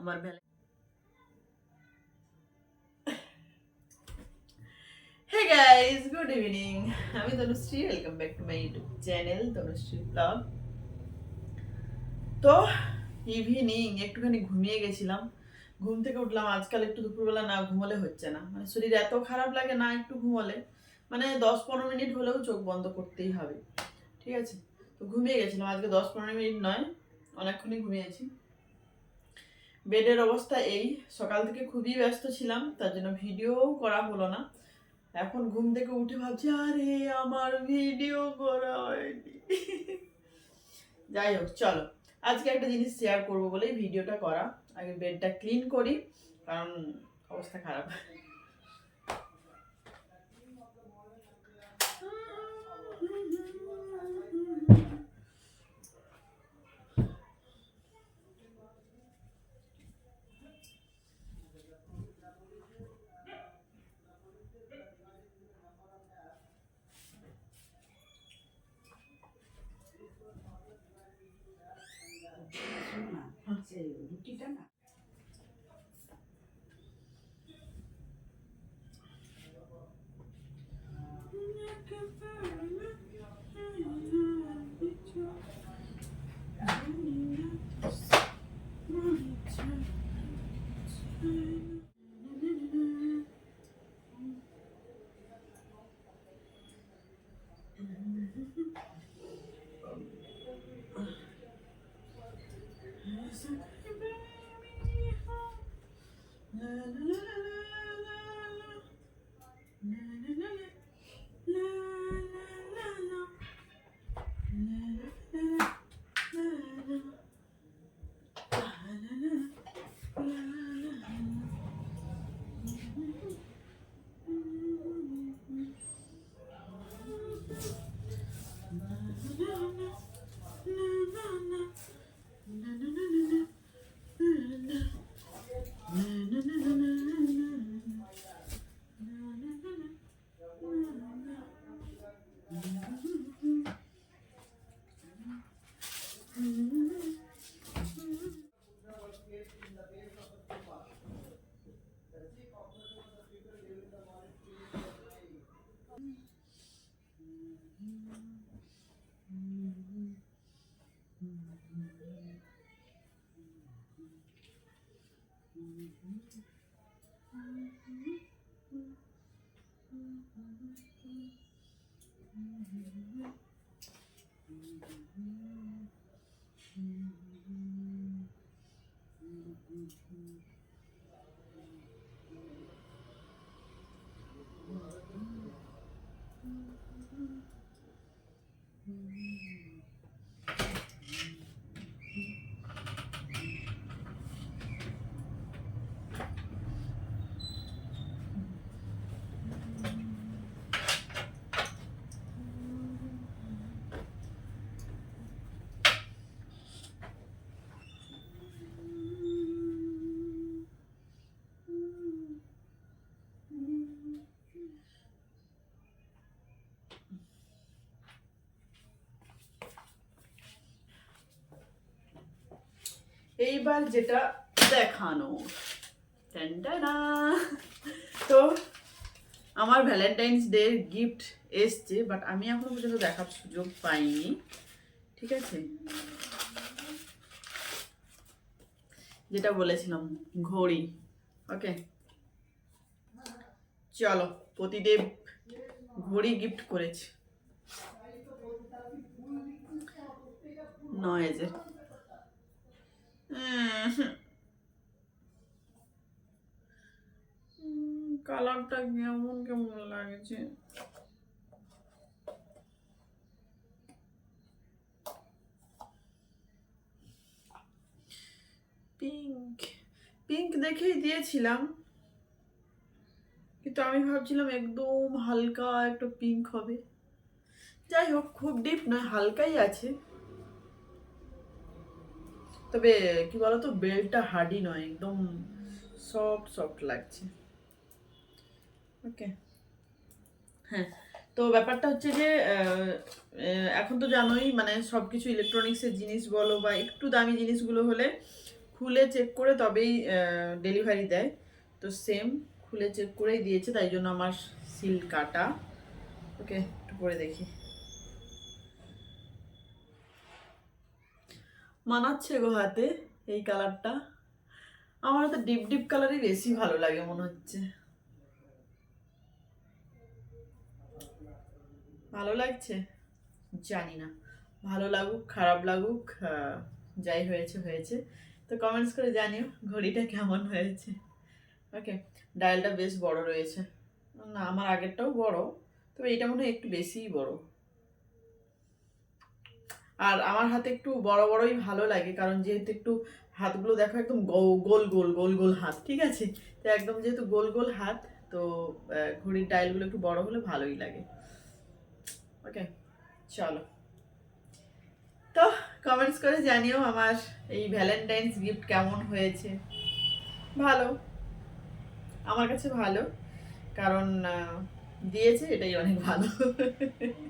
আমার বেলা hey guys good evening আমি Tanushree welcome back to my YouTube channel Tanushree blog তো evening একটুখানি ঘুমিয়ে গেছিলাম। ঘুম থেকে উঠলাম, আজকাল একটু দুপুরবেলা না ঘুমোলে হচ্ছে না। মানে শরীর এত খারাপ লাগে না একটু ঘুমোলে। মানে দশ পনেরো মিনিট হলেও চোখ বন্ধ করতেই হবে। ঠিক আছে? তো ঘুমিয়ে গেছিলাম আজকে দশ পনেরো মিনিট নয়, অনেকক্ষণই ঘুমিয়েছি। বেডের অবস্থা এই। সকাল থেকে খুবই ব্যস্ত ছিলাম, তার জন্য ভিডিও করা হলো না। এখন ঘুম থেকে উঠে ভাবছি, আরে, আমার ভিডিও করা হয়নি। যাই হোক, চলো। আজকে একটা জিনিস শেয়ার করব বলেই ভিডিওটা করা। আগে বেডটা ক্লিন করি, কারণ অবস্থা খারাপ। 现在有一种第三感。না এইবার যেটা দেখানো। তো, আমার ভ্যালেন্টাইন্স ডে গিফট এসছে বাট আমি এখনও পর্যন্ত দেখার সুযোগ পাইনি। ঠিক আছে? যেটা বলেছিলাম, ঘড়ি। ওকে চলো প্রতিদেব ঘড়ি গিফট করেছে। নয়েজের কালারটা কেমন কেমন লাগছে? পিঙ্ক। পিঙ্ক দেখেই দিয়েছিলাম। কিন্তু আমি ভাবছিলাম একদম হালকা একটা পিঙ্ক হবে। যাই হোক, খুব ডিপ নয়, হালকাই আছে। তবে কি বলতো বেলটা হার্ডি নয়, একদম সফট সফট লাগছে। ওকে হ্যাঁ তো ব্যাপারটা হচ্ছে যে এখন তো জানোই মানে সব কিছু ইলেকট্রনিক্সের জিনিস বলো বা একটু দামি জিনিসগুলো হলে খুলে চেক করে তবেই ডেলিভারি দেয়। তো সেম খুলে চেক করেই দিয়েছে, তাই জন্য আমার সিল কাটা। ওকে একটু পরে দেখি। মানাচ্ছে গো হাতে এই কালারটা। আমার তো ডিপ ডিপ কালারই বেশি ভালো লাগে মনে হচ্ছে। ভালো লাগছে? জানি না। ভালো লাগুক, খারাপ লাগুক যাই হয়েছে হয়েছে। তো কমেন্টস করে জানিও ঘড়িটা কেমন হয়েছে। ওকে ডায়ালটা বেশ বড় রয়েছে। না, আমার আগেরটাও বড়, তবে এটা মনে হয় একটু বেশিই বড়। আর আমার হাতে একটু বড় বড়ই ভালো লাগে, কারণ যেহেতু একটু হাতগুলো দেখো একদম গোল গোল গোল গোল হাত, ঠিক আছে? তো একদম যেহেতু গোল গোল হাত, তো ঘড়ির ডায়ালগুলো একটু বড় হলে ভালোই লাগে। ওকে চলো। তো কমেন্টস করে জানিও আমার এই ভ্যালেন্টাইন্স গিফট কেমন হয়েছে। ভালো। আমার কাছে ভালো, কারণ দিয়েছে, এটাই অনেক ভালো।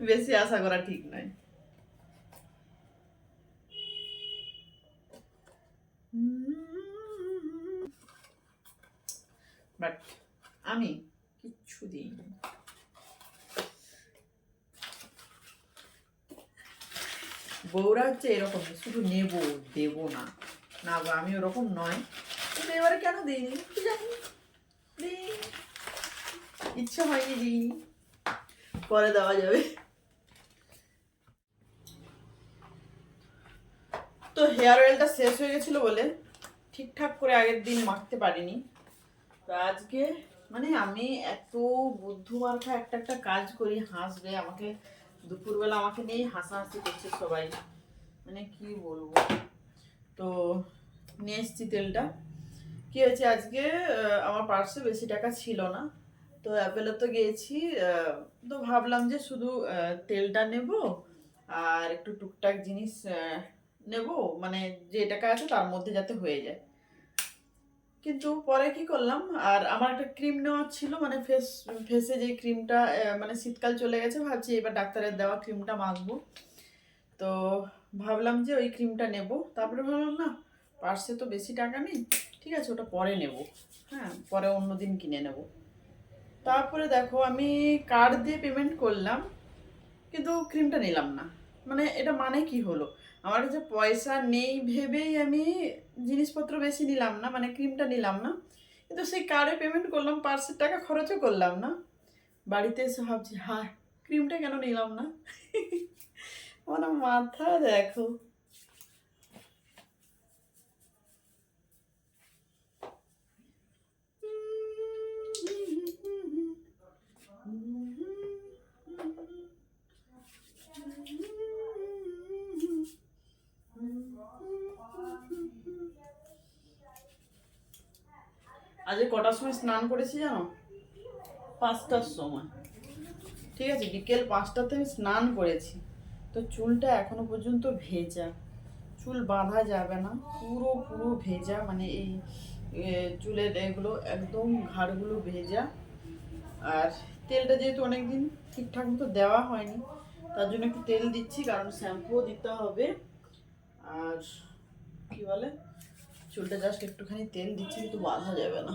বেশি আশা করা ঠিক নয়। বাট আমি কিচ্ছু দিইনি। বউরা হচ্ছে এরকম, শুধু নেব, দেব না। না গো, আমি ওরকম নয়। কিন্তু এবারে কেন দিইনি? জানি। ইচ্ছা হয়নি দিইনি। পরে দেওয়া যাবে। তো হেয়ার অয়েলটা শেষ হয়ে গেছিল বলে ঠিকঠাক করে আগের দিন মাখতে পারিনি। তো আজকে মানে আমি এত বুদ্ধুমার্খা একটা একটা কাজ করি, হাসবে, আমাকে দুপুরবেলা আমাকে নিয়েই হাসাহাসি করছে সবাই। মানে কি বলব? তো নিয়ে এসছি তেলটা। কী হয়েছে আজকে? আমার পার্সে বেশি টাকা ছিল না। তো অ্যাপেলে তো গিয়েছি তো ভাবলাম যে শুধু তেলটা নেব আর একটু টুকটাক জিনিস নেব মানে যে টাকা আছে তার মধ্যে যাতে হয়ে যায়। কিন্তু পরে কি করলাম, আর আমার একটা ক্রিম নেওয়ার ছিল মানে ফেস ফেসে যে ক্রিমটা মানে শীতকাল চলে গেছে, ভাবছি এবার ডাক্তারের দেওয়া ক্রিমটা মাখবো তো ভাবলাম যে ওই ক্রিমটা নেব, তারপরে ভাবলাম, না পার্সে তো বেশি টাকা নেই, ঠিক আছে, ওটা পরে নেব হ্যাঁ পরে অন্য দিন কিনে নেব। তারপরে দেখো, আমি কার্ড দিয়ে পেমেন্ট করলাম, কিন্তু ক্রিমটা নিলাম না। মানে এটা মানে কি হলো? আমার কাছে পয়সা নেই ভেবেই আমি জিনিসপত্র বেশি নিলাম না মানে ক্রিমটা নিলাম না। কিন্তু সেই কার্ডে পেমেন্ট করলাম পার্সের টাকা খরচও করলাম না। বাড়িতে এসে ভাবছি হ্যাঁ ক্রিমটা কেন নিলাম না? মানে মাথা দেখো আজকে কটার সময় স্নান করেছি জানো? পাঁচটার সময়। ঠিক আছে, বিকেল পাঁচটাতে আমি স্নান করেছি। তো চুলটা এখনও পর্যন্ত ভেজা। চুল বাঁধা যাবে না, পুরো পুরো ভেজা মানে এই চুলের এগুলো একদম ঘাড়গুলো ভেজা। আর তেলটা যেহেতু অনেকদিন ঠিকঠাক মতো দেওয়া হয়নি, তার জন্য একটু তেল দিচ্ছি, কারণ শ্যাম্পুও দিতে হবে। আর কি বলে? চুলটা জাস্ট একটুখানি তেল দিচ্ছি, কিন্তু বাঁধা যাবে না।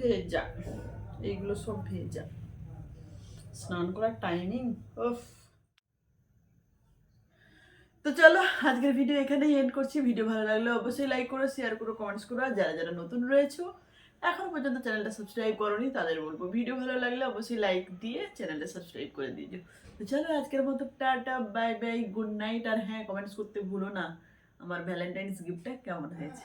ভেজা, এইগুলো সব ভেজা। স্নান করার টাইমিং ওফ তো চলো, আজকের ভিডিও এখানেই এন্ড করছি। ভিডিও ভালো লাগলে অবশ্যই লাইক করো শেয়ার করো কমেন্টস করো। আর যারা যারা নতুন রয়েছো, এখন পর্যন্ত চ্যানেলটা সাবস্ক্রাইব করোনি, তাদের বলব ভিডিও ভালো লাগলে অবশ্যই লাইক দিয়ে চ্যানেলটা সাবস্ক্রাইব করে দিও। তো চলো, আজকের মতো tata bye bye good night আর হ্যাঁ কমেন্টস করতে ভুলো না। আমার ভ্যালেন্টাইন্স গিফটটা কেমন হয়েছে?